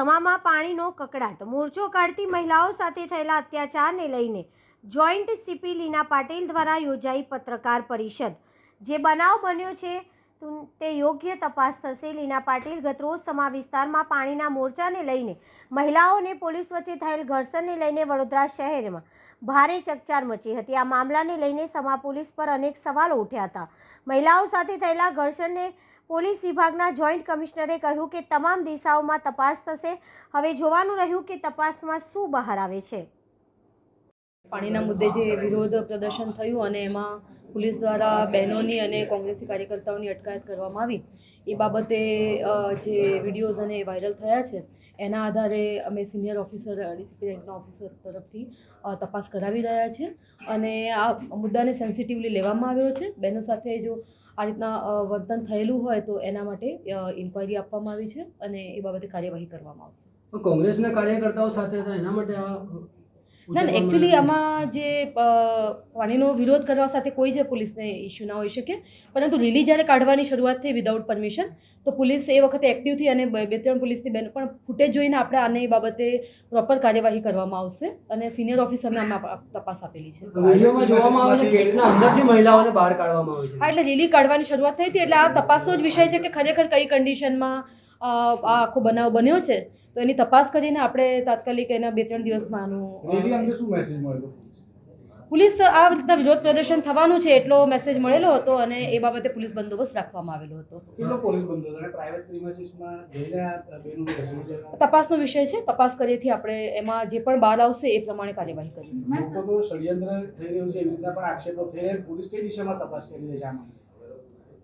સભામાં પાણીનો કકડાટ. મોરચો કાઢતી મહિલાઓ સાથે થયેલા અત્યાચારને લઈને જોઈન્ટ સીપી લીના પાટીલ દ્વારા યોજાઈ પત્રકાર પરિષદ. જે બનાવ બન્યો છે, તે યોગ્ય તપાસ થશે. લીના પાટીલ ગતરોજ સમા વિસ્તારમાં પાણીના મોરચાને લઈને મહિલાઓને પોલીસ વચ્ચે થયેલ ઘર્ષણને લઈને વડોદરા શહેરમાં ભારે ચકચાર મચી હતી. આ મામલાને લઈને સમા પોલીસ પર અનેક સવાલો ઉઠ્યા હતા. મહિલાઓ સાથે થયેલા ઘર્ષણને પોલીસ વિભાગના જોઈન્ટ કમિશનરે કહ્યું કે તમામ દિશાઓમાં તપાસ થશે. હવે જોવાનું રહ્યું કે તપાસમાં શું બહાર આવે છે. પાણીના મુદ્દે જે વિરોધ પ્રદર્શન થયું અને એમાં પોલીસ દ્વારા બહેનોની અને કોંગ્રેસી કાર્યકર્તાઓની અટકાયત કરવામાં આવી. એ બાબતે જે વિડીયોઝ અને વાયરલ થયા છે, એના આધારે અમે સિનિયર ઓફિસર, ડીસીપી રેન્કના ઓફિસર તરફથી તપાસ કરાવી રહ્યા છે. અને આ મુદ્દાને સેન્સિટિવલી લેવામાં આવ્યો છે. બહેનો સાથે જો આ રીતના વર્તન થયેલું હોય તો એના માટે ઇન્ક્વાયરી આપવામાં આવી છે અને એ બાબતે કાર્યવાહી કરવામાં આવશે. કોંગ્રેસના કાર્યકર્તાઓ સાથે હતા, એના માટે આ ના ના એકચ્યુઅલી આમાં જે પાણીનો વિરોધ કરવા સાથે કોઈ જ પોલીસને ઇસ્યુ ના હોઈ શકે. પરંતુ લીલી જ્યારે કાઢવાની શરૂઆત થઈ વિધાઉટ પરમિશન તો પોલીસ એ વખતે એક્ટિવ થઈ અને બે ત્રણ પોલીસની બેન પણ ફૂટેજ જોઈને આપણે આને એ બાબતે પ્રોપર કાર્યવાહી કરવામાં આવશે અને સિનિયર ઓફિસરને આમાં તપાસ આપેલી છે. વિડીયોમાં જોવામાં આવે છે ગેટના અંદરથી મહિલાઓને બહાર કાઢવામાં આવે હા એટલે લીલી કાઢવાની શરૂઆત થઈ હતી. એટલે આ તપાસનો જ વિષય છે કે ખરેખર કઈ કન્ડિશનમાં આ આખો બનાવ બન્યો છે તો એની તપાસ કરીને આપણે તાત્કાલિક એના બે ત્રણ દિવસમાં આનું પોલીસ આ રીતના વિરોધ પ્રદર્શન થવાનું છે એટલો મેસેજ મળેલો હતો અને એ બાબતે પોલીસ બંદોબસ્ત રાખવામાં આવેલો હતો. કેટલો પોલીસ પ્રાઇવેટ પ્રિમાઇસીસમાં તપાસનો વિષય છે તપાસ કરીએથી આપણે એમાં જે પણ બહાર આવશે એ પ્રમાણે કાર્યવાહી કરીશું. લોકો તો ષડયંત્ર થઈ રહ્યું છે એવી રીતના પણ આક્ષેપો થઈ રહ્યા પોલીસ કઈ દિશામાં તપાસ કરી રહી છે આમાં?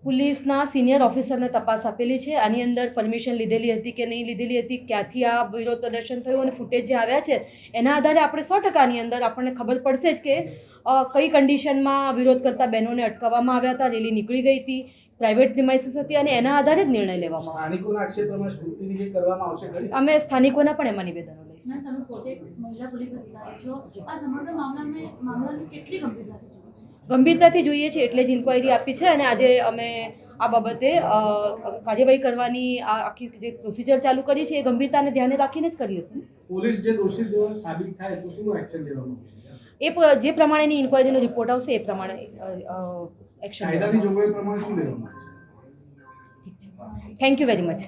પોલીસના સિનિયર ઓફિસરને તપાસ આપેલી છે. આની અંદર પરમિશન લીધેલી હતી કે નહીં લીધેલી હતી ક્યાંથી આ વિરોધ પ્રદર્શન થયું અને ફૂટેજ જે આવ્યા છે એના આધારે આપણે સો ટકાની અંદર આપણને ખબર પડશે જ કે કઈ કન્ડિશનમાં વિરોધ કરતા બહેનોને અટકાવવામાં આવ્યા હતા રેલી નીકળી ગઈ હતી પ્રાઇવેટ પ્રિમાઇસીસ હતી અને એના આધારે જ નિર્ણય લેવામાં આવશે. અમે સ્થાનિકોના પણ એમાં નિવેદનો લઈશું. ગંભીરતાથી જોઈએ છે એટલે જ ઇન્કવાયરી આપી છે અને આજે અમે આ બાબતે કાર્યવાહી કરવાની આ આખી જે પ્રોસિજર ચાલુ કરી છે એ ગંભીરતાને ધ્યાને રાખીને જ કરીએ છીએ પોલીસ જે દોષિત સાબિત થાય તો શું એક્શન લેવામાં એ જે પ્રમાણેની ઇન્ક્વાયરીનો રિપોર્ટ આવશે એ પ્રમાણે એક્શન કાયદાની જોગવાઈ પ્રમાણે શું લેવામાં આવશે ઠીક છે. Thank you very much